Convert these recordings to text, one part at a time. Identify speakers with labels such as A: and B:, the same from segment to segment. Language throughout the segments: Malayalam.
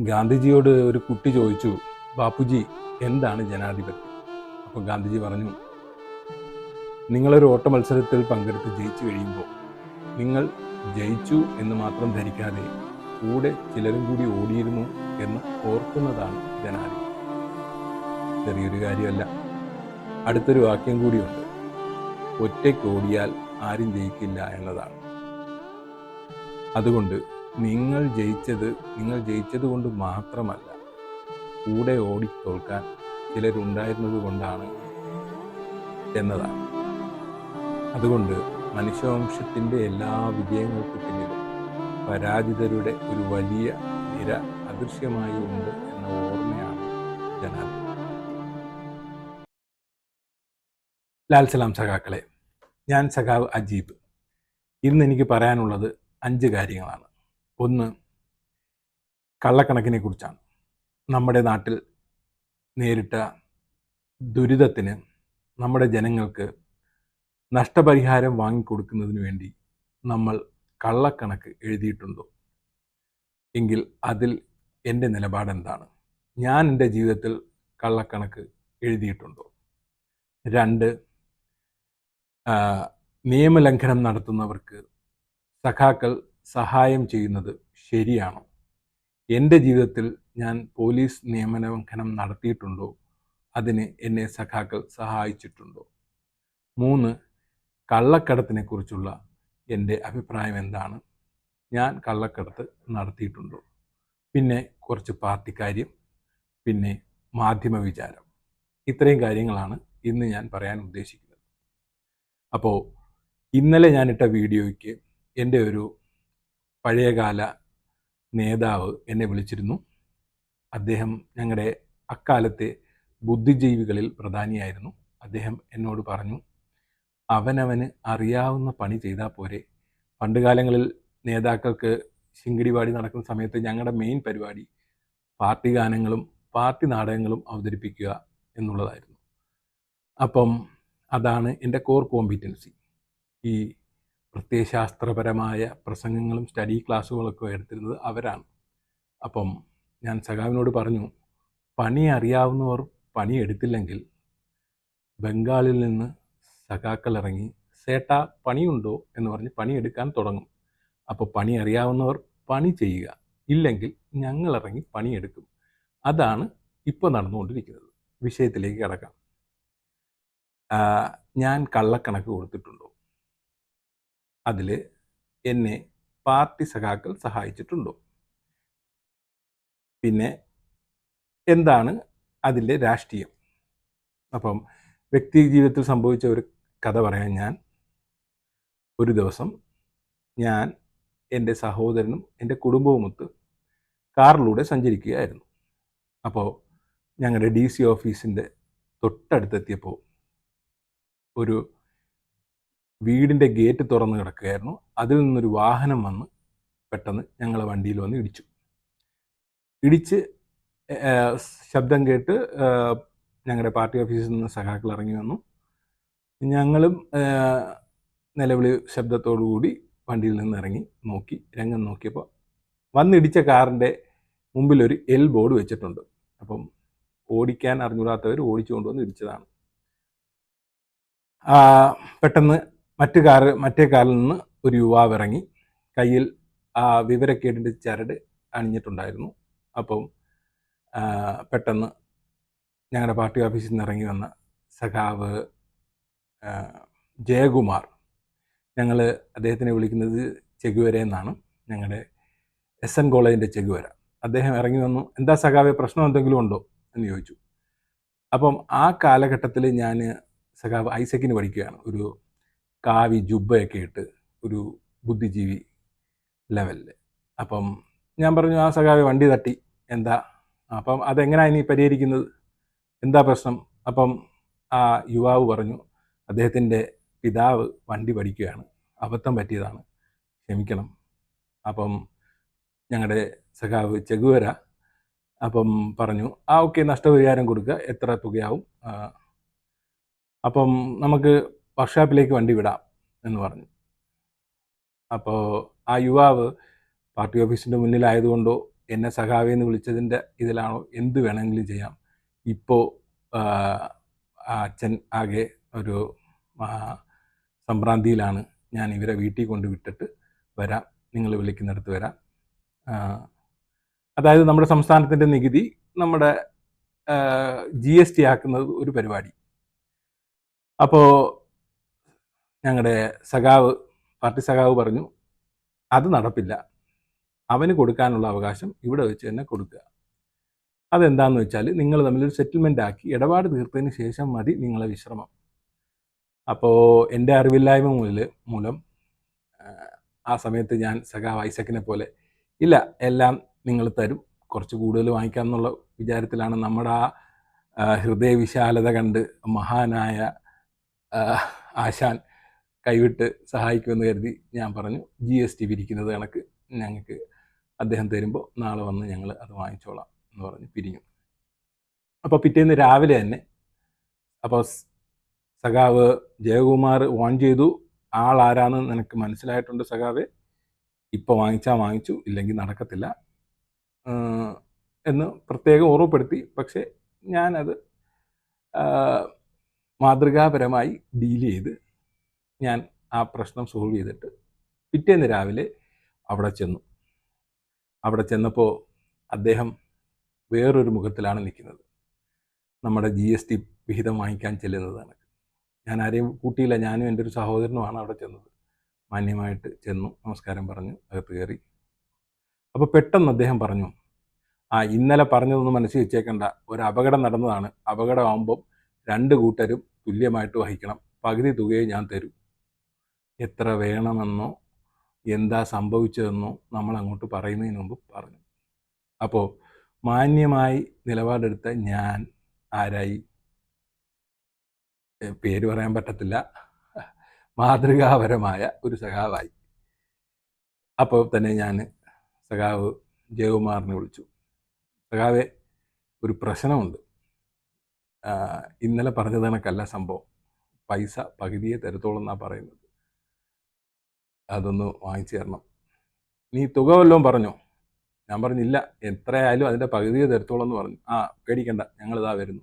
A: ഗാന്ധിജിയോട് ഒരു കുട്ടി ചോദിച്ചു ബാപ്പുജി എന്താണ് ജനാധിപത്യം? അപ്പോൾ ഗാന്ധിജി പറഞ്ഞു നിങ്ങളൊരു ഓട്ട മത്സരത്തിൽ പങ്കെടുത്ത് ജയിച്ചു കഴിയുമ്പോൾ നിങ്ങൾ ജയിച്ചു എന്ന് മാത്രം ധരിക്കാതെ കൂടെ ചിലരും കൂടി ഓടിയിരുന്നു എന്ന് ഓർക്കുന്നതാണ് ജനാധിപത്യം. ചെറിയൊരു കാര്യമല്ല. അടുത്തൊരു വാക്യം കൂടിയുണ്ട്. ഒറ്റയ്ക്ക് ഓടിയാൽ ആരും ജയിക്കില്ല എന്നതാണ്. അതുകൊണ്ട് നിങ്ങൾ ജയിച്ചത് നിങ്ങൾ ജയിച്ചത് കൊണ്ട് മാത്രമല്ല കൂടെ ഓടി ഓടിത്തോൽക്കാൻ ചിലരുണ്ടായിരുന്നത് കൊണ്ടാണ് എന്നതാണ്. അതുകൊണ്ട് മനുഷ്യവംശത്തിന്റെ എല്ലാ വിജയങ്ങൾക്കും പിന്നിലും പരാജിതരുടെ ഒരു വലിയ നിര അദൃശ്യമായി ഉണ്ട് എന്ന ഓർമ്മയാണ് ജനാധിപത്യം ലാൽ സലാം സഖാക്കളെ ഞാൻ സഖാവ് അജീബ്. ഇന്ന് എനിക്ക് പറയാനുള്ളത് അഞ്ച് കാര്യങ്ങളാണ്. ഒന്ന് കള്ളക്കണക്കിനെ കുറിച്ചാണ്. നമ്മുടെ നാട്ടിൽ നേരിട്ട ദുരിതത്തിന് നമ്മുടെ ജനങ്ങൾക്ക് നഷ്ടപരിഹാരം വാങ്ങിക്കൊടുക്കുന്നതിന് വേണ്ടി നമ്മൾ കള്ളക്കണക്ക് എഴുതിയിട്ടുണ്ടോ? എങ്കിൽ അതിൽ എന്റെ നിലപാടെന്താണ് ഞാൻ എന്റെ ജീവിതത്തിൽ കള്ളക്കണക്ക് എഴുതിയിട്ടുണ്ടോ? രണ്ട് നിയമലംഘനം നടത്തുന്നവർക്ക് സഖാക്കൾ സഹായം ചെയ്യുന്നത് ശരിയാണോ? എന്റെ ജീവിതത്തിൽ ഞാൻ പോലീസ് നിയമലംഘനം നടത്തിയിട്ടുണ്ടോ? അതിന് എന്നെ സഖാക്കൾ സഹായിച്ചിട്ടുണ്ടോ? മൂന്ന് കള്ളക്കടത്തിനെ കുറിച്ചുള്ള എന്റെ അഭിപ്രായം എന്താണ്? ഞാൻ കള്ളക്കടത്ത് നടത്തിയിട്ടുണ്ടോ? പിന്നെ കുറച്ച് പാർട്ടിക്കാര്യം പിന്നെ മാധ്യമ വിചാരം. ഇത്രയും കാര്യങ്ങളാണ് ഇന്ന് ഞാൻ പറയാൻ ഉദ്ദേശിക്കുന്നത്. അപ്പോൾ ഇന്നലെ ഞാനിട്ട വീഡിയോയ്ക്ക് എന്റെ ഒരു പഴയകാല നേതാവ് എന്നെ വിളിച്ചിരുന്നു. അദ്ദേഹം ഞങ്ങളുടെ അക്കാലത്തെ ബുദ്ധിജീവികളിൽ പ്രധാനിയായിരുന്നു. അദ്ദേഹം എന്നോട് പറഞ്ഞു അവനവന് അറിയാവുന്ന പണി ചെയ്താൽ പോരെ. പണ്ടുകാലങ്ങളിൽ നേതാക്കൾക്ക് ശിങ്കിടിപാടി നടക്കുന്ന സമയത്ത് ഞങ്ങളുടെ മെയിൻ പരിപാടി പാർട്ടി ഗാനങ്ങളും പാർട്ടി നാടകങ്ങളും അവതരിപ്പിക്കുക എന്നുള്ളതായിരുന്നു. അപ്പം അതാണ് എന്റെ കോർ കോമ്പിറ്റൻസി. ഈ പ്രത്യയശാസ്ത്രപരമായ പ്രസംഗങ്ങളും സ്റ്റഡി ക്ലാസ്സുകളൊക്കെ എടുത്തിരുന്നത് അവരാണ്. അപ്പം ഞാൻ സഖാവിനോട് പറഞ്ഞു പണി അറിയാവുന്നവർ പണി എടുത്തില്ലെങ്കിൽ ബംഗാളിൽ നിന്ന് സഖാക്കൾ ഇറങ്ങി സേട്ട പണിയുണ്ടോ? എന്ന് പറഞ്ഞ് പണിയെടുക്കാൻ തുടങ്ങും. അപ്പോൾ പണി അറിയാവുന്നവർ പണി ചെയ്യുക ഇല്ലെങ്കിൽ ഞങ്ങൾ ഇറങ്ങി പണിയെടുക്കും അതാണ് ഇപ്പോൾ നടന്നുകൊണ്ടിരിക്കുന്നത്. വിഷയത്തിലേക്ക് കിടക്കാം. ഞാൻ കള്ളക്കണക്ക് കൊടുത്തിട്ടുണ്ടോ? അതിൽ എന്നെ പാർട്ടി സഖാക്കൾ സഹായിച്ചിട്ടുണ്ടോ? പിന്നെ എന്താണ് അതിന്റെ രാഷ്ട്രീയം? അപ്പം വ്യക്തി ജീവിതത്തിൽ സംഭവിച്ച ഒരു കഥ പറയാൻ ഞാൻ ഒരു ദിവസം ഞാൻ എന്റെ സഹോദരനും എന്റെ കുടുംബവുമൊത്ത് കാറിലൂടെ സഞ്ചരിക്കുകയായിരുന്നു. അപ്പോൾ ഞങ്ങളുടെ ഡി സി ഓഫീസിന്റെ തൊട്ടടുത്തെത്തിയപ്പോൾ ഒരു വീടിന്റെ ഗേറ്റ് തുറന്ന് കിടക്കുകയായിരുന്നു. അതിൽ നിന്നൊരു വാഹനം വന്ന് പെട്ടെന്ന് ഞങ്ങളെ വണ്ടിയിൽ വന്ന് ഇടിച്ചു. ഇടിച്ച് ശബ്ദം കേട്ട് ഞങ്ങളുടെ പാർട്ടി ഓഫീസിൽ നിന്ന് സഖാക്കൾ ഇറങ്ങി വന്നു. ഞങ്ങളും നിലവിളി ശബ്ദത്തോടു കൂടി വണ്ടിയിൽ നിന്ന് ഇറങ്ങി നോക്കി രംഗം നോക്കിയപ്പോൾ വന്നിടിച്ച കാറിന്റെ മുമ്പിൽ ഒരു എൽ ബോർഡ് വെച്ചിട്ടുണ്ട്. അപ്പം ഓടിക്കാൻ അറിഞ്ഞൂടാത്തവർ ഓടിച്ചു കൊണ്ടുവന്ന് ഇടിച്ചതാണ്. പെട്ടെന്ന് മറ്റു കാർ മറ്റേ കാറിൽ നിന്ന് ഒരു യുവാവ് ഇറങ്ങി കയ്യിൽ ആ വിവരക്കേടിന്റെ ചരട് അണിഞ്ഞിട്ടുണ്ടായിരുന്നു. അപ്പം പെട്ടെന്ന് ഞങ്ങളുടെ പാർട്ടി ഓഫീസിൽ നിന്ന് ഇറങ്ങി വന്ന സഖാവ് ജയകുമാർ. ഞങ്ങൾ അദ്ദേഹത്തിനെ വിളിക്കുന്നത് ചെഗുവര എന്നാണ്. ഞങ്ങളുടെ എസ് എൻ കോളേജിന്റെ ചെഗുവര. അദ്ദേഹം ഇറങ്ങി വന്നു. എന്താ സഖാവെ പ്രശ്നം എന്തെങ്കിലും ഉണ്ടോ? എന്ന് ചോദിച്ചു. അപ്പം ആ കാലഘട്ടത്തിൽ ഞാൻ സഖാവ് ഐസക്കിന് പഠിക്കുകയാണ്. ഒരു കാവി ജുബ്ബയൊക്കെ ഇട്ട് ഒരു ബുദ്ധിജീവി ലെവലിൽ അപ്പം ഞാൻ പറഞ്ഞു ആ സഖാവി വണ്ടി തട്ടി. എന്താ? അപ്പം അതെങ്ങനെയാണ് ഇനി പരിഹരിക്കുന്നത്? എന്താ പ്രശ്നം? അപ്പം ആ യുവാവ് പറഞ്ഞു അദ്ദേഹത്തിന്റെ പിതാവ് വണ്ടി പഠിക്കുകയാണ്. അബദ്ധം പറ്റിയതാണ്. ക്ഷമിക്കണം. അപ്പം ഞങ്ങളുടെ സഖാവ് ചെകുവര. അപ്പം പറഞ്ഞു ആ ഓക്കെ നഷ്ടപരിഹാരം കൊടുക്കുക. എത്ര തുകയാവും? അപ്പം നമുക്ക് വർക്ക്ഷോപ്പിലേക്ക് വണ്ടി വിടാം എന്ന് പറഞ്ഞു. അപ്പോൾ ആ യുവാവ് പാർട്ടി ഓഫീസിന്റെ മുന്നിലായതുകൊണ്ടോ എന്നെ സഖാവി എന്ന് വിളിച്ചതിന്റെ ഇതിലാണോ എന്ത് വേണമെങ്കിലും ചെയ്യാം. ഇപ്പോൾ അച്ഛൻ ആകെ ഒരു സംഭ്രാന്തിയിലാണ്. ഞാൻ ഇവരെ വീട്ടിൽ കൊണ്ട് വിട്ടിട്ട് വരാം. നിങ്ങൾ വിളിക്കുന്നിടത്ത് വരാം. അതായത് നമ്മുടെ സംസ്ഥാനത്തിന്റെ നികുതി നമ്മുടെ ജി എസ് ടി ആക്കുന്നത് ഒരു പരിപാടി. അപ്പോൾ ഞങ്ങളുടെ സഖാവ് പാർട്ടി സഖാവ് പറഞ്ഞു അത് നടപ്പില്ല. അവന് കൊടുക്കാനുള്ള അവകാശം ഇവിടെ വെച്ച് തന്നെ കൊടുക്കുക. അതെന്താണെന്ന് വെച്ചാൽ നിങ്ങൾ തമ്മിൽ ഒരു സെറ്റിൽമെന്റ് ആക്കി ഇടപാട് തീർത്തതിന് ശേഷം മതി നിങ്ങളെ വിശ്രമം. അപ്പോൾ എന്റെ അറിവില്ലായ്മ മുതൽ മൂലം ആ, സമയത്ത് ഞാൻ സഖാവ് ഐസക്കിനെ പോലെ ഇല്ല എല്ലാം നിങ്ങൾ തരും. കുറച്ച് കൂടുതൽ വാങ്ങിക്കാം എന്നുള്ള വിചാരത്തിലാണ് നമ്മുടെ ആ, ഹൃദയവിശാലത കണ്ട് മഹാനായ ആശാൻ കൈവിട്ട് സഹായിക്കുമെന്ന് കരുതി ഞാൻ പറഞ്ഞു ജി എസ് ടി പിരിക്കുന്നത് കണക്ക് ഞങ്ങൾക്ക് അദ്ദേഹം തരുമ്പോൾ നാളെ വന്ന് ഞങ്ങൾ അത് വാങ്ങിച്ചോളാം എന്ന് പറഞ്ഞ് പിരിഞ്ഞു. അപ്പോൾ പിറ്റേന്ന് രാവിലെ തന്നെ അപ്പോൾ സഖാവ് ജയകുമാർ ഓൺ ചെയ്തു ആളാരാന്ന് നിനക്ക് മനസ്സിലായിട്ടുണ്ട് സഖാവെ? ഇപ്പോൾ വാങ്ങിച്ചാൽ വാങ്ങിച്ചു ഇല്ലെങ്കിൽ നടക്കത്തില്ല. എന്ന് പ്രത്യേകം ഓർമ്മപ്പെടുത്തി. പക്ഷേ ഞാനത് മാതൃകാപരമായി ഡീൽ ചെയ്ത് ഞാൻ ആ പ്രശ്നം സോൾവ് ചെയ്തിട്ട് പിറ്റേന്ന് രാവിലെ അവിടെ ചെന്നു. അവിടെ ചെന്നപ്പോൾ അദ്ദേഹം വേറൊരു മുഖത്തിലാണ് നിൽക്കുന്നത്. നമ്മുടെ ജി എസ് ടി വിഹിതം വാങ്ങിക്കാൻ ചെല്ലുന്നതാണ് ഞാൻ ആരെയും കൂട്ടിയില്ല. ഞാനും എന്റെ ഒരു സഹോദരനുമാണ് അവിടെ ചെന്നത്. മാന്യമായിട്ട് ചെന്നു നമസ്കാരം പറഞ്ഞു അകത്ത് കയറി. അപ്പോൾ പെട്ടെന്ന് അദ്ദേഹം പറഞ്ഞു ആ ഇന്നലെ പറഞ്ഞതൊന്നും മനസ്സിൽ വെച്ചേക്കണ്ട. ഒരു അപകടം നടന്നതാണ്. അപകടമാകുമ്പം രണ്ട് കൂട്ടരും തുല്യമായിട്ട് വഹിക്കണം. പകുതി തുകയെ ഞാൻ തരൂ. എത്ര വേണമെന്നോ എന്താ സംഭവിച്ചതെന്നോ നമ്മൾ അങ്ങോട്ട് പറയുന്നതിന് മുമ്പ് പറഞ്ഞു. അപ്പോൾ മാന്യമായി നിലപാടെടുത്ത ഞാൻ ആരായി? പേര് പറയാൻ പറ്റത്തില്ല. മാതൃകാപരമായ ഒരു സഖാവായി. അപ്പോൾ തന്നെ ഞാൻ സഖാവ് ജയകുമാറിനെ വിളിച്ചു. സഖാവെ ഒരു പ്രശ്നമുണ്ട്. ഇന്നലെ പറഞ്ഞത് കണക്കല്ല സംഭവം. പൈസ പകുതിയെ തരത്തോളം എന്നാണ് പറയുന്നത്. അതൊന്ന് വാങ്ങിച്ചു തരണം നീ തുക വല്ലതും പറഞ്ഞോ? ഞാൻ പറഞ്ഞില്ല. എത്രയായാലും അതിന്റെ പകുതിയെ തരത്തോളം എന്ന് പറഞ്ഞു. ആ പേടിക്കണ്ട. ഞങ്ങളിതാ വരുന്നു.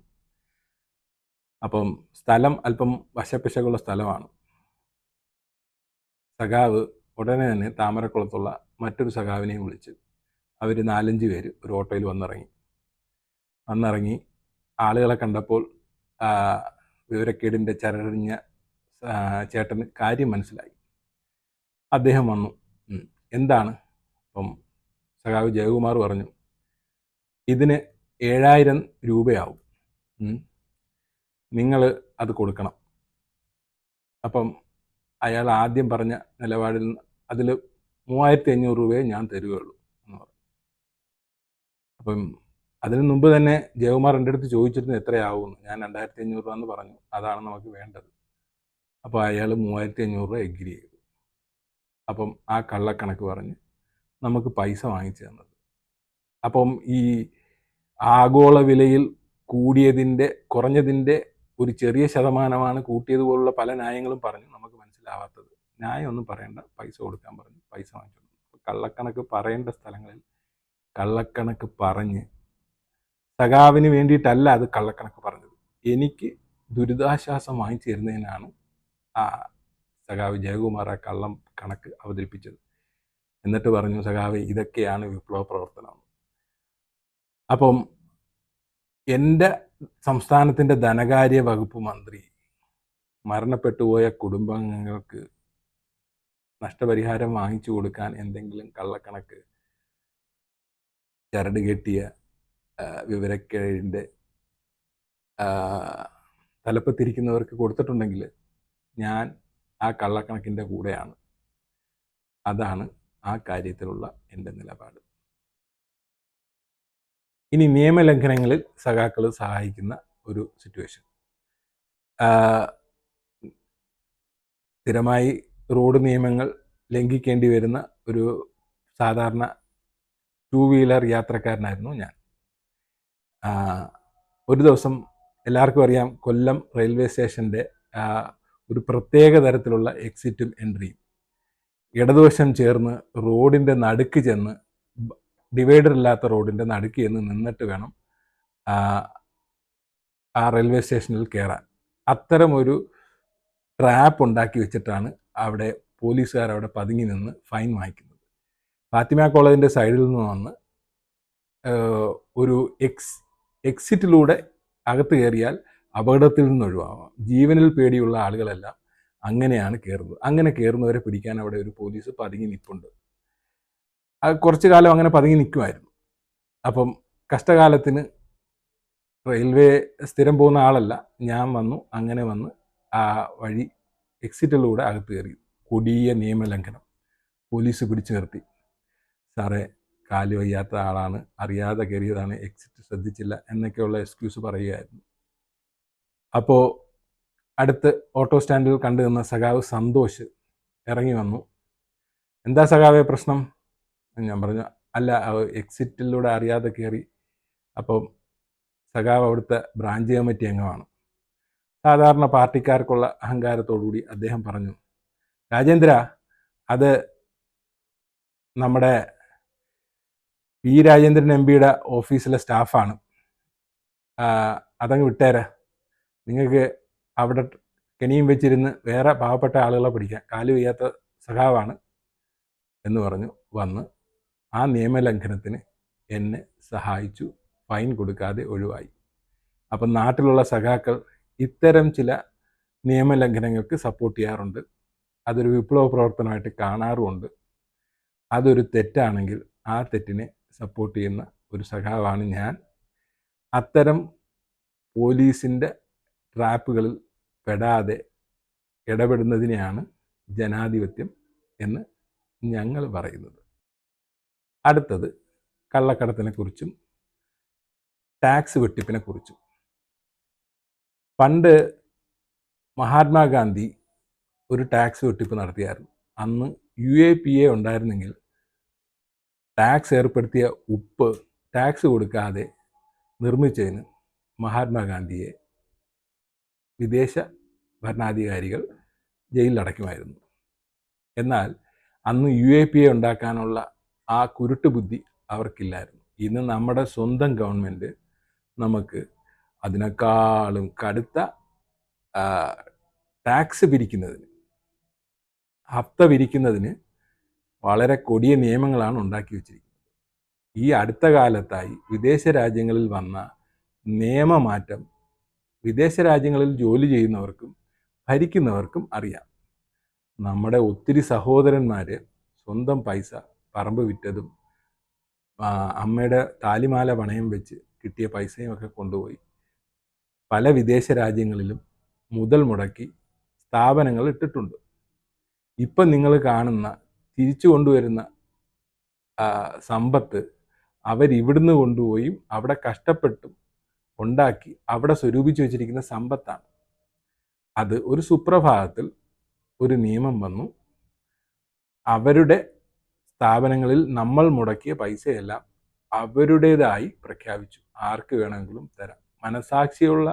A: അപ്പം സ്ഥലം അല്പം വശപ്പിശകുള്ള സ്ഥലമാണ്. സഖാവ് ഉടനെ തന്നെ താമരക്കുളത്തുള്ള മറ്റൊരു സഖാവിനെയും വിളിച്ച് അവർ നാലഞ്ച് പേര് ഒരു ഓട്ടോയിൽ വന്നിറങ്ങി. വന്നിറങ്ങി ആളുകളെ കണ്ടപ്പോൾ വിവരക്കേടിന്റെ ചരടിഞ്ഞ ചേട്ടന് കാര്യം മനസ്സിലായി. അദ്ദേഹം വന്നു. എന്താണ്? അപ്പം സഖാവ് ജയകുമാർ പറഞ്ഞു ഇതിന് ഏഴായിരം രൂപയാവും. നിങ്ങൾ അത് കൊടുക്കണം. അപ്പം അയാൾ ആദ്യം പറഞ്ഞ നിലപാടിൽ നിന്ന് അതിൽ മൂവായിരത്തി അഞ്ഞൂറ് രൂപയെ ഞാൻ തരുകയുള്ളൂ എന്ന് പറഞ്ഞു. അപ്പം അതിന് മുമ്പ് തന്നെ ജയകുമാർ എന്റെ അടുത്ത് ചോദിച്ചിരുന്നു എത്രയാവുമെന്ന്. ഞാൻ രണ്ടായിരത്തി അഞ്ഞൂറ് രൂപ എന്ന് പറഞ്ഞു. അതാണ് നമുക്ക് വേണ്ടത്. അപ്പോൾ അയാൾ മൂവായിരത്തി അഞ്ഞൂറ് രൂപ എഗ്രി ചെയ്തു. അപ്പം ആ കള്ളക്കണക്ക് പറഞ്ഞ് നമുക്ക് പൈസ വാങ്ങിച്ചു തന്നത്. അപ്പം ഈ ആഗോള വിലയിൽ കൂടിയതിന്റെ കുറഞ്ഞതിന്റെ ഒരു ചെറിയ ശതമാനമാണ് കൂട്ടിയതുപോലുള്ള പല ന്യായങ്ങളും പറഞ്ഞു നമുക്ക് മനസ്സിലാവാത്തത്. ന്യായം ഒന്നും പറയണ്ട. പൈസ കൊടുക്കാൻ പറഞ്ഞു പൈസ വാങ്ങിച്ചു കള്ളക്കണക്ക് പറയേണ്ട സ്ഥലങ്ങളിൽ കള്ളക്കണക്ക് പറഞ്ഞ് സഖാവിന് വേണ്ടിയിട്ടല്ല അത് കള്ളക്കണക്ക് പറഞ്ഞത്. എനിക്ക് ദുരിതാശ്വാസം വാങ്ങിച്ചു തരുന്നതിനാണ് ആ സഖാവ് ജയകുമാർ ആ കള്ളം കണക്ക് അവതരിപ്പിച്ചത്. എന്നിട്ട് പറഞ്ഞു സഖാവ് ഇതൊക്കെയാണ് വിപ്ലവ പ്രവർത്തനം. അപ്പം എന്റെ സംസ്ഥാനത്തിന്റെ ധനകാര്യ വകുപ്പ് മന്ത്രി മരണപ്പെട്ടുപോയ കുടുംബാംഗങ്ങൾക്ക് നഷ്ടപരിഹാരം വാങ്ങിച്ചു കൊടുക്കാൻ എന്തെങ്കിലും കള്ളക്കണക്ക് ചരട് കെട്ടിയ വിവരക്കേഴിന്റെ തലപ്പത്തിരിക്കുന്നവർക്ക് കൊടുത്തിട്ടുണ്ടെങ്കിൽ ഞാൻ ആ കള്ളക്കണക്കിന്റെ കൂടെയാണ്. അതാണ് ആ കാര്യത്തിലുള്ള എന്റെ നിലപാട്. ഇനി നിയമലംഘനങ്ങളിൽ സഖാക്കൾ സഹായിക്കുന്ന ഒരു സിറ്റുവേഷൻ സ്ഥിരമായി റോഡ് നിയമങ്ങൾ ലംഘിക്കേണ്ടി വരുന്ന ഒരു സാധാരണ ടു വീലർ യാത്രക്കാരനായിരുന്നു ഞാൻ. ഒരു ദിവസം എല്ലാവർക്കും അറിയാം കൊല്ലം റെയിൽവേ സ്റ്റേഷന്റെ ഒരു പ്രത്യേക തരത്തിലുള്ള എക്സിറ്റും എൻട്രിയും ഇടതുവശം ചേർന്ന് റോഡിന്റെ നടുക്ക് ചെന്ന് ഡിവൈഡർ ഇല്ലാത്ത റോഡിന്റെ നടുക്ക് ചെന്ന് നിന്നിട്ട് വേണം ആ, റെയിൽവേ സ്റ്റേഷനിൽ കയറാൻ അത്തരമൊരു ട്രാപ്പ് ഉണ്ടാക്കി വെച്ചിട്ടാണ് അവിടെ പോലീസുകാർ അവിടെ പതുങ്ങി നിന്ന് ഫൈൻ വാങ്ങിക്കുന്നത് ഫാത്തിമ കോളേജിന്റെ സൈഡിൽ നിന്ന് വന്ന് ഒരു എക്സ് എക്സിറ്റിലൂടെ അകത്ത് കയറിയാൽ അപകടത്തിൽ നിന്ന് ഒഴിവാവാം. ജീവനിൽ പേടിയുള്ള ആളുകളെല്ലാം അങ്ങനെയാണ് കയറുന്നത് അങ്ങനെ കയറുന്നവരെ പിടിക്കാൻ അവിടെ ഒരു പോലീസ് പതുങ്ങി നിൽപ്പുണ്ട് കുറച്ചു കാലം അങ്ങനെ പതുങ്ങി നിൽക്കുമായിരുന്നു അപ്പം കഷ്ടകാലത്തിന് റെയിൽവേ സ്ഥിരം പോകുന്ന ആളല്ല. ഞാൻ വന്നു അങ്ങനെ വന്ന് ആ വഴി എക്സിറ്റിലൂടെ അകത്ത് കയറി. കൊടിയ നിയമലംഘനം. പോലീസ് പിടിച്ചു നിർത്തി. സാറേ കാൽ വയ്യാത്ത ആളാണ്. അറിയാതെ കയറിയതാണ്. എക്സിറ്റ് ശ്രദ്ധിച്ചില്ല എന്നൊക്കെയുള്ള എക്സ്ക്യൂസ് പറയുകയായിരുന്നു. അപ്പോൾ അടുത്ത് ഓട്ടോ സ്റ്റാൻഡിൽ കണ്ടു നിന്ന സഖാവ് സന്തോഷ് ഇറങ്ങി വന്നു. എന്താ സഖാവെ പ്രശ്നം? ഞാൻ പറഞ്ഞു അല്ല എക്സിറ്റിലൂടെ അറിയാതെ കയറി അപ്പോൾ സഖാവ് അവിടുത്തെ ബ്രാഞ്ച് കമ്മിറ്റി അംഗമാണ് സാധാരണ പാർട്ടിക്കാർക്കുള്ള അഹങ്കാരത്തോടുകൂടി അദ്ദേഹം പറഞ്ഞു രാജേന്ദ്ര അത് നമ്മുടെ പി രാജേന്ദ്രൻ എം പിയുടെ ഓഫീസിലെ സ്റ്റാഫാണ് അതങ്ങ് വിട്ടേരെ. നിങ്ങൾക്ക് അവിടെ കെണിയും വെച്ചിരുന്ന് വേറെ പാവപ്പെട്ട ആളുകളെ പിടിക്കാം കാൽ വയ്യാത്ത സഖാവാണ് എന്ന് പറഞ്ഞു വന്ന് ആ നിയമലംഘനത്തിന് എന്നെ സഹായിച്ചു. ഫൈൻ കൊടുക്കാതെ ഒഴിവായി. അപ്പം നാട്ടിലുള്ള സഖാക്കൾ ഇത്തരം ചില നിയമലംഘനങ്ങൾക്ക് സപ്പോർട്ട് ചെയ്യാറുണ്ട്. അതൊരു വിപ്ലവ പ്രവർത്തനമായിട്ട് കാണാറുമുണ്ട്. അതൊരു തെറ്റാണെങ്കിൽ ആ തെറ്റിനെ സപ്പോർട്ട് ചെയ്യുന്ന ഒരു സഖാവാണ് ഞാൻ. അത്തരം പോലീസിന്റെ ട്രാപ്പുകളിൽ പെടാതെ ഇടപെടുന്നതിനെയാണ് ജനാധിപത്യം എന്ന് ഞങ്ങൾ പറയുന്നത്. അടുത്തത് കള്ളക്കടത്തിനെക്കുറിച്ചും ടാക്സ് വെട്ടിപ്പിനെക്കുറിച്ചും. പണ്ട് മഹാത്മാഗാന്ധി ഒരു ടാക്സ് വെട്ടിപ്പ് നടത്തിയായിരുന്നു. അന്ന് യു എ പി എ ഉണ്ടായിരുന്നെങ്കിൽ ടാക്സ് ഏർപ്പെടുത്തിയ ഉപ്പ് ടാക്സ് കൊടുക്കാതെ നിർമ്മിച്ചതിന് മഹാത്മാഗാന്ധിയെ വിദേശ ഭരണാധികാരികൾ ജയിലിലടയ്ക്കുമായിരുന്നു എന്നാൽ അന്ന് യു എ പി എ ഉണ്ടാക്കാനുള്ള ആ കുരുട്ട് ബുദ്ധി അവർക്കില്ലായിരുന്നു. ഇന്ന് നമ്മുടെ സ്വന്തം ഗവൺമെന്റ് നമുക്ക് അതിനേക്കാളും കടുത്ത ടാക്സ് പിരിക്കുന്നതിന് ഹപ്ത പിരിക്കുന്നതിന് വളരെ കൊടിയ നിയമങ്ങളാണ് ഉണ്ടാക്കി വച്ചിരിക്കുന്നത്. ഈ അടുത്ത കാലത്തായി വിദേശ രാജ്യങ്ങളിൽ വന്ന നിയമമാറ്റം വിദേശ രാജ്യങ്ങളിൽ ജോലി ചെയ്യുന്നവർക്കും ഭരിക്കുന്നവർക്കും അറിയാം. നമ്മുടെ ഒത്തിരി സഹോദരന്മാർ സ്വന്തം പൈസ പറമ്പ് വിറ്റതും അമ്മയുടെ താലിമാല പണയം വെച്ച് കിട്ടിയ പൈസയും ഒക്കെ കൊണ്ടുപോയി. പല വിദേശ രാജ്യങ്ങളിലും മുതൽ മുടക്കി സ്ഥാപനങ്ങൾ ഇട്ടിട്ടുണ്ട്. ഇപ്പം നിങ്ങൾ കാണുന്ന തിരിച്ചു കൊണ്ടുവരുന്ന സമ്പത്ത് അവരിവിടുന്ന് കൊണ്ടുപോയി അവിടെ കഷ്ടപ്പെട്ടും ഉണ്ടാക്കി അവിടെ സ്വരൂപിച്ചു വെച്ചിരിക്കുന്ന സമ്പത്താണ്. അത് ഒരു സുപ്രഭാതത്തിൽ ഒരു നിയമം വന്നു. അവരുടെ സ്ഥാപനങ്ങളിൽ നമ്മൾ മുടക്കിയ പൈസയെല്ലാം അവരുടേതായി പ്രഖ്യാപിച്ചു. ആർക്ക് വേണമെങ്കിലും തരാം. മനസാക്ഷിയുള്ള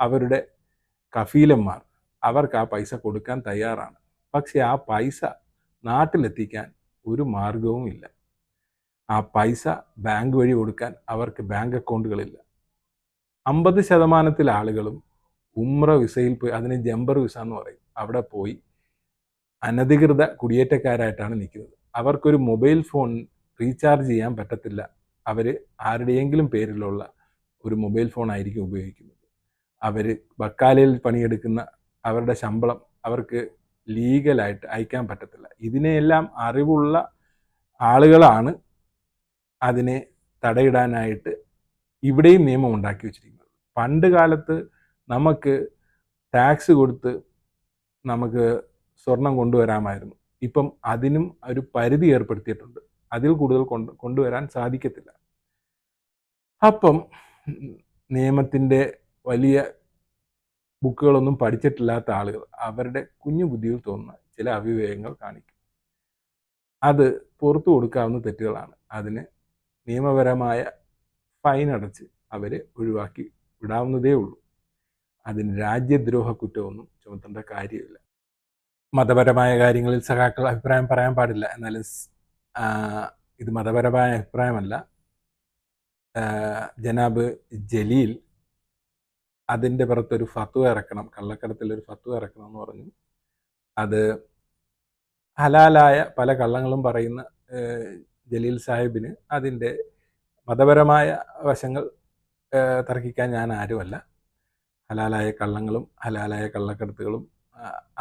A: അവരുടെ കഫീലന്മാർ അവർക്ക് ആ പൈസ കൊടുക്കാൻ തയ്യാറാണ്. പക്ഷെ ആ പൈസ നാട്ടിലെത്തിക്കാൻ ഒരു മാർഗവും ഇല്ല ആ പൈസ ബാങ്ക് വഴി കൊടുക്കാൻ അവർക്ക് ബാങ്ക് അക്കൗണ്ടുകളില്ല. അമ്പത് ശതമാനത്തിൽ ആളുകളും ഉമ്ര വിസയിൽ പോയി അതിന് ജംബർ വിസ എന്ന് പറയും. അവിടെ പോയി അനധികൃത കുടിയേറ്റക്കാരായിട്ടാണ് നിൽക്കുന്നത്. അവർക്കൊരു മൊബൈൽ ഫോൺ റീചാർജ് ചെയ്യാൻ പറ്റത്തില്ല. അവർ ആരുടെയെങ്കിലും പേരിലുള്ള ഒരു മൊബൈൽ ഫോൺ ആയിരിക്കും ഉപയോഗിക്കുന്നത്. അവർ ബക്കാലയിൽ പണിയെടുക്കുന്ന അവരുടെ ശമ്പളം അവർക്ക് ലീഗലായിട്ട് അയക്കാൻ പറ്റത്തില്ല. ഇതിനെയെല്ലാം അറിവുള്ള ആളുകളാണ് അതിനെ തടയിടാനായിട്ട് ഇവിടെയും നിയമം ഉണ്ടാക്കി വെച്ചിരിക്കുന്നത്. പണ്ട് കാലത്ത് നമുക്ക് ടാക്സ് കൊടുത്ത് നമുക്ക് സ്വർണം കൊണ്ടുവരാമായിരുന്നു. ഇപ്പം അതിനും ഒരു പരിധി ഏർപ്പെടുത്തിയിട്ടുണ്ട്. അതിൽ കൂടുതൽ കൊണ്ട് കൊണ്ടുവരാൻ സാധിക്കത്തില്ല. അപ്പം നിയമത്തിന്റെ വലിയ ബുക്കുകളൊന്നും പഠിച്ചിട്ടില്ലാത്ത ആളുകൾ അവരുടെ കുഞ്ഞു ബുദ്ധിയിൽ തോന്നുന്ന ചില അവിവേകങ്ങൾ കാണിക്കും. അത് പുറത്തു കൊടുക്കാവുന്ന തെറ്റുകളാണ്. അതിന് നിയമപരമായ ഫൈൻ അടച്ച് അവരെ ഒഴിവാക്കി വിടാവുന്നതേ ഉള്ളൂ. അതിന് രാജ്യദ്രോഹ കുറ്റമൊന്നും ചുമത്തേണ്ട കാര്യമില്ല. മതപരമായ കാര്യങ്ങളിൽ സഖാക്കൾ അഭിപ്രായം പറയാൻ പാടില്ല. എന്നാലും ഇത് മതപരമായ അഭിപ്രായമല്ല. ജനാബ് ജലീൽ അതിന്റെ പുറത്തൊരു ഫത്വ ഇറക്കണം. കള്ളക്കടത്തിലൊരു ഫത്വ ഇറക്കണം എന്ന് പറഞ്ഞു. അത് ഹലാലായ പല കള്ളങ്ങളും പറയുന്ന ജലീൽ സാഹിബിന് അതിന്റെ മതപരമായ വശങ്ങൾ തർക്കിക്കാൻ ഞാൻ ആരുമല്ല. ഹലാലായ കള്ളങ്ങളും ഹലാലായ കള്ളക്കടത്തുകളും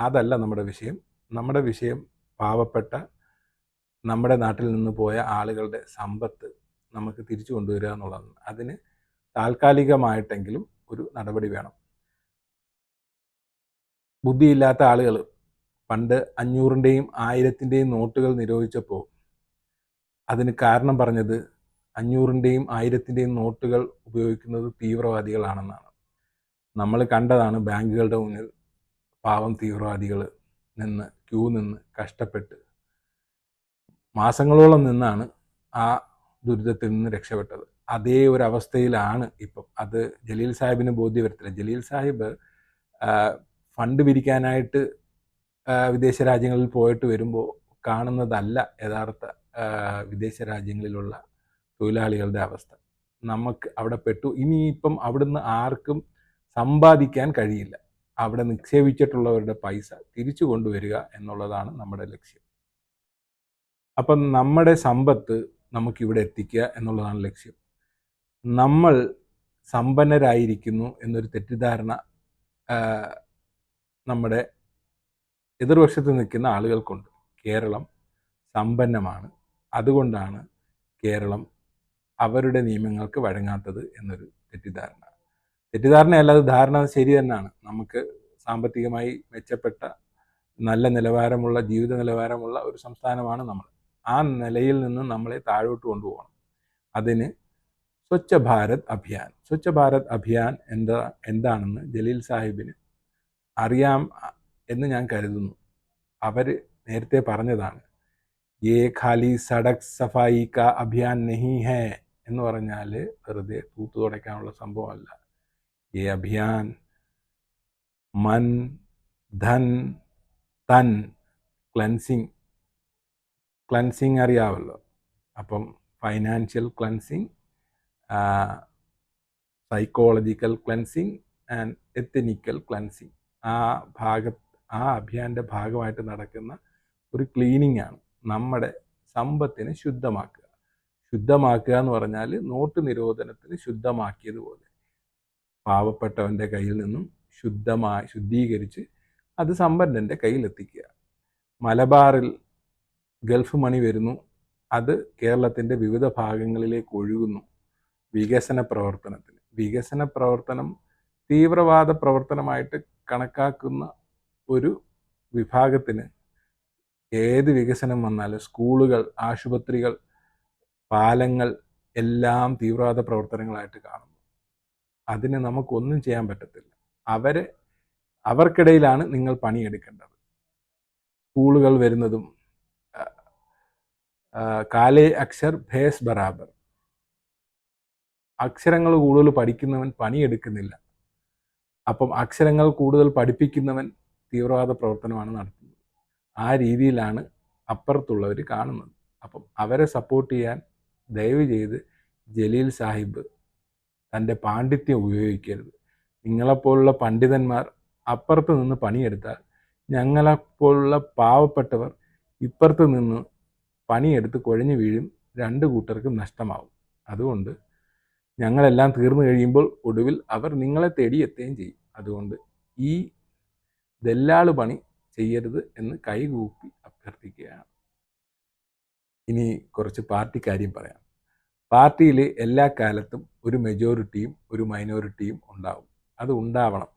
A: അതല്ല നമ്മുടെ വിഷയം. നമ്മുടെ വിഷയം പാവപ്പെട്ട നമ്മുടെ നാട്ടിൽ നിന്ന് പോയ ആളുകളുടെ സമ്പത്ത് നമുക്ക് തിരിച്ചു കൊണ്ടുവരിക എന്നുള്ളതാണ്. അതിന് താൽക്കാലികമായിട്ടെങ്കിലും ഒരു നടപടി വേണം. ബുദ്ധിയില്ലാത്ത ആളുകൾ പണ്ട് അഞ്ഞൂറിന്റെയും ആയിരത്തിന്റെയും നോട്ടുകൾ നിരോധിച്ചപ്പോൾ അതിന് കാരണം പറഞ്ഞത് അഞ്ഞൂറിന്റെയും ആയിരത്തിന്റെയും നോട്ടുകൾ ഉപയോഗിക്കുന്നത് തീവ്രവാദികളാണെന്നാണ്. നമ്മൾ കണ്ടതാണ് ബാങ്കുകളുടെ മുന്നിൽ പാവം തീവ്രവാദികൾ നിന്ന് ക്യൂ നിന്ന് കഷ്ടപ്പെട്ട് മാസങ്ങളോളം നിന്നാണ് ആ ദുരിതത്തിൽ നിന്ന് രക്ഷപ്പെട്ടത്. അതേ ഒരു അവസ്ഥയിലാണ് ഇപ്പം. അത് ജലീൽ സാഹിബിന് ബോധ്യം വരത്തില്ല ജലീൽ സാഹിബ് ഫണ്ട് പിരിക്കാനായിട്ട് വിദേശ രാജ്യങ്ങളിൽ പോയിട്ട് വരുമ്പോൾ കാണുന്നതല്ല യഥാർത്ഥ വിദേശ രാജ്യങ്ങളിലുള്ള തൊഴിലാളികളുടെ അവസ്ഥ. നമുക്ക് അവിടെ പെട്ടു. ഇനിയിപ്പം അവിടുന്ന് ആർക്കും സമ്പാദിക്കാൻ കഴിയില്ല. അവിടെ നിക്ഷേപിച്ചിട്ടുള്ളവരുടെ പൈസ തിരിച്ചു കൊണ്ടുവരിക എന്നുള്ളതാണ് നമ്മുടെ ലക്ഷ്യം. അപ്പം നമ്മുടെ സമ്പത്ത് നമുക്കിവിടെ എത്തിക്കുക എന്നുള്ളതാണ് ലക്ഷ്യം. നമ്മൾ സമ്പന്നരായിരിക്കുന്നു എന്നൊരു തെറ്റിദ്ധാരണ നമ്മുടെ എതിർവശത്ത് നിൽക്കുന്ന ആളുകൾക്കുണ്ട്. കേരളം സമ്പന്നമാണ്. അതുകൊണ്ടാണ് കേരളം അവരുടെ നിയമങ്ങൾക്ക് വഴങ്ങാത്തത് എന്നൊരു തെറ്റിദ്ധാരണ. തെറ്റിദ്ധാരണയല്ല അത് ധാരണ ശരി തന്നെയാണ്. നമുക്ക് സാമ്പത്തികമായി മെച്ചപ്പെട്ട നല്ല നിലവാരമുള്ള ജീവിത നിലവാരമുള്ള ഒരു സംസ്ഥാനമാണ് നമ്മൾ. ആ നിലയിൽ നിന്ന് നമ്മളെ താഴോട്ട് കൊണ്ടുപോകണം. അതിന് സ്വച്ഛ ഭാരത് അഭിയാൻ. സ്വച്ഛ ഭാരത് അഭിയാൻ എന്താ എന്താണെന്ന് ജലീൽ സാഹിബിന് അറിയാം എന്ന് ഞാൻ കരുതുന്നു. അവർ നേരത്തെ പറഞ്ഞതാണ് ഏ ഖാലി സഡക് സഫായി കാ അഭിയാൻ നഹി ഹേ. എന്ന് പറഞ്ഞാൽ വെറുതെ തൂത്തു തുടയ്ക്കാനുള്ള സംഭവമല്ല. ഈ അഭിയാൻ മൻ ധൻ തൻ ക്ലൻസിങ്. ക്ലൻസിങ് അറിയാമല്ലോ അപ്പം financial cleansing psychological cleansing and ethical cleansing. ആ ഭാഗ ആ അഭിയാന്റെ ഭാഗമായിട്ട് നടക്കുന്ന ഒരു ക്ലീനിങ് ആണ് നമ്മുടെ സമ്പത്തിനെ ശുദ്ധമാക്കുക. ശുദ്ധമാക്കുക എന്ന് പറഞ്ഞാൽ നോട്ട് നിരോധനത്തിന് ശുദ്ധമാക്കിയതുപോലെ. പാവപ്പെട്ടവന്റെ കയ്യിൽ നിന്നും ശുദ്ധമായി ശുദ്ധീകരിച്ച് അത് സമ്പന്നന്റെ കയ്യിലെത്തിക്കുക. മലബാറിൽ ഗൾഫ് മണി വരുന്നു. അത് കേരളത്തിന്റെ വിവിധ ഭാഗങ്ങളിലേക്ക് ഒഴുകുന്നു വികസന പ്രവർത്തനത്തിന്. വികസന പ്രവർത്തനം തീവ്രവാദ പ്രവർത്തനമായിട്ട് കണക്കാക്കുന്ന ഒരു വിഭാഗത്തിന് ഏത് വികസനം വന്നാലും സ്കൂളുകൾ ആശുപത്രികൾ പാലങ്ങൾ എല്ലാം തീവ്രവാദ പ്രവർത്തനങ്ങളായിട്ട് കാണുന്നു. അതിന് നമുക്കൊന്നും ചെയ്യാൻ പറ്റത്തില്ല. അവരെ അവർക്കിടയിലാണ് നിങ്ങൾ പണിയെടുക്കേണ്ടത്. സ്കൂളുകൾ വരുന്നതും കാലേ അക്ഷർ ഭേസ് ബറാബർ. അക്ഷരങ്ങൾ കൂടുതൽ പഠിക്കുന്നവൻ പണിയെടുക്കുന്നില്ല. അപ്പം അക്ഷരങ്ങൾ കൂടുതൽ പഠിപ്പിക്കുന്നവൻ തീവ്രവാദ പ്രവർത്തനമാണ് നടത്തുന്നത്. ആ രീതിയിലാണ് അപ്പുറത്തുള്ളവർ കാണുന്നത്. അപ്പം അവരെ സപ്പോർട്ട് ചെയ്യാൻ ദയവ് ചെയ്ത് ജലീൽ സാഹിബ് തന്റെ പാണ്ഡിത്യം ഉപയോഗിക്കരുത്. നിങ്ങളെപ്പോലുള്ള പണ്ഡിതന്മാർ അപ്പുറത്ത് നിന്ന് പണിയെടുത്താൽ ഞങ്ങളെപ്പോലുള്ള പാവപ്പെട്ടവർ ഇപ്പുറത്ത് നിന്ന് പണിയെടുത്ത് കുഴഞ്ഞു വീഴും രണ്ട് കൂട്ടർക്കും നഷ്ടമാവും. അതുകൊണ്ട് ഞങ്ങളെല്ലാം തീർന്നു കഴിയുമ്പോൾ ഒടുവിൽ അവർ നിങ്ങളെ തേടി എത്തുകയും ചെയ്യും. അതുകൊണ്ട് ഈ ദല്ലാൾ പണി ചെയ്യരുത് എന്ന് കൈകൂപ്പി അഭ്യർത്ഥിക്കുകയാണ്. ഇനി കുറച്ച് പാർട്ടി കാര്യം പറയാം. പാർട്ടിയിൽ എല്ലാ കാലത്തും ഒരു മെജോറിറ്റിയും ഒരു മൈനോറിറ്റിയും ഉണ്ടാവും. അത് ഉണ്ടാവണം.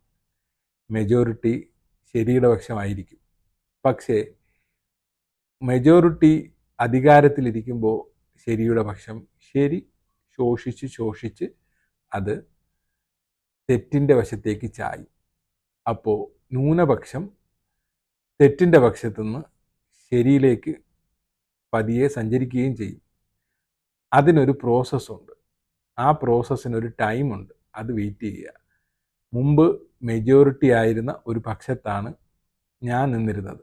A: മെജോറിറ്റി ശരിയുടെ പക്ഷമായിരിക്കും. പക്ഷേ മെജോറിറ്റി അധികാരത്തിലിരിക്കുമ്പോൾ ശരിയുടെ പക്ഷം ശരി ശോഷിച്ച് ശോഷിച്ച് അത് തെറ്റിന്റെ വശത്തേക്ക് ചായി. അപ്പോൾ ന്യൂനപക്ഷം തെറ്റിന്റെ പക്ഷത്തുനിന്ന് ശരിയിലേക്ക് പതിയെ സഞ്ചരിക്കുകയും ചെയ്യും. അതിനൊരു പ്രോസസ്സുണ്ട് ആ പ്രോസസ്സിനൊരു ടൈമുണ്ട് അത് വെയിറ്റ് ചെയ്യുക. മുമ്പ് മെജോറിറ്റി ആയിരുന്ന ഒരു പക്ഷത്താണ് ഞാൻ നിന്നിരുന്നത്.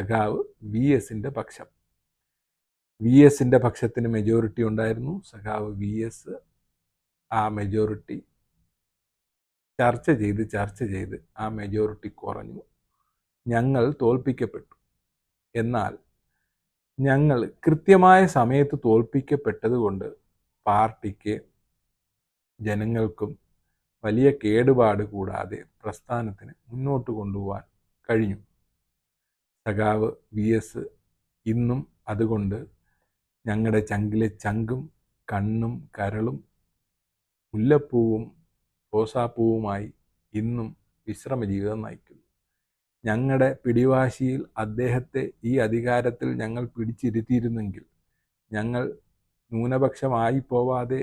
A: സഖാവ് വി എസിന്റെ പക്ഷം. വി എസിന്റെ പക്ഷത്തിന് മെജോറിറ്റി ഉണ്ടായിരുന്നു. സഖാവ് വി എസ് ആ മെജോറിറ്റി ചർച്ച ചെയ്ത് ചർച്ച ചെയ്ത് ആ മെജോറിറ്റി കുറഞ്ഞു. ഞങ്ങൾ തോൽപ്പിക്കപ്പെട്ടു. എന്നാൽ ഞങ്ങൾ കൃത്യമായ സമയത്ത് തോൽപ്പിക്കപ്പെട്ടത് കൊണ്ട് പാർട്ടിക്ക് ജനങ്ങൾക്കും വലിയ കേടുപാട് കൂടാതെ പ്രസ്ഥാനത്തിന് മുന്നോട്ട് കൊണ്ടുപോകാൻ കഴിഞ്ഞു. സഖാവ് വി എസ് ഇന്നും അതുകൊണ്ട് ഞങ്ങളുടെ ചങ്കിലെ ചങ്കും കണ്ണും കരളും മുല്ലപ്പൂവും റോസാപ്പൂവുമായി ഇന്നും വിശ്രമ ജീവിതം നയിക്കുന്നു ഞങ്ങളുടെ പിടിവാശിയിൽ അദ്ദേഹത്തെ ഈ അധികാരത്തിൽ ഞങ്ങൾ പിടിച്ചിരുത്തിയിരുന്നെങ്കിൽ ഞങ്ങൾ ന്യൂനപക്ഷമായി പോവാതെ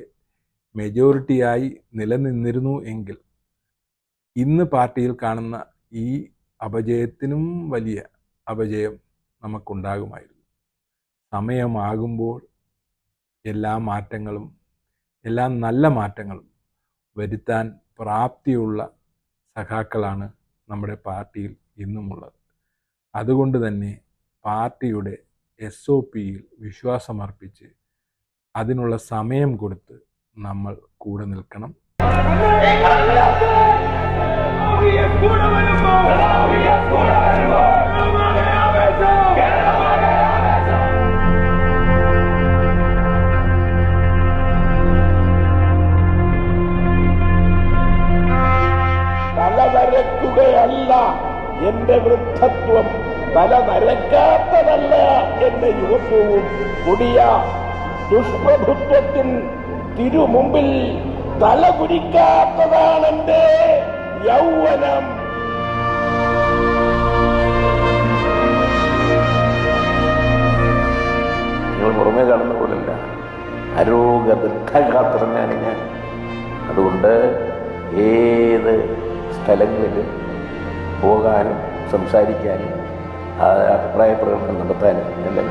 A: മെജോറിറ്റിയായി നിലനിന്നിരുന്നു എങ്കിൽ ഇന്ന് പാർട്ടിയിൽ കാണുന്ന ഈ അപജയത്തിനും വലിയ അപജയം നമുക്കുണ്ടാകുമായിരുന്നു. സമയമാകുമ്പോൾ എല്ലാ മാറ്റങ്ങളും എല്ലാ നല്ല മാറ്റങ്ങളും വരുത്താൻ പ്രാപ്തിയുള്ള സഖാക്കളാണ് നമ്മുടെ പാർട്ടിയിൽ ഇന്നുമുള്ളത്. അതുകൊണ്ട് തന്നെ പാർട്ടിയുടെ എസ് ഒ പിയിൽ വിശ്വാസമർപ്പിച്ച് അതിനുള്ള സമയം കൊടുത്ത് നമ്മൾ കൂടെ നിൽക്കണം.
B: തല നരക്കുകയല്ല എന്റെ വൃദ്ധത്വം തല നരക്കാത്തതല്ല എന്റെ യുവത്വവും കൊടിയ ദുഷ്പ്രഭുത്വത്തിൻ തിരുമുമ്പിൽ തല കുരിക്കാത്തതാണെന്റെ യൗവനം. നിങ്ങൾ പുറമേ കാണുന്ന പോലല്ല. അരോഗ ദീർഘഗാത്രനാണ് ഞാൻ അതുകൊണ്ട് ഏത് സ്ഥലങ്ങളിലും പോകാനും സംസാരിക്കാനും അഭിപ്രായ പ്രകടനം നടത്താനും എല്ലാം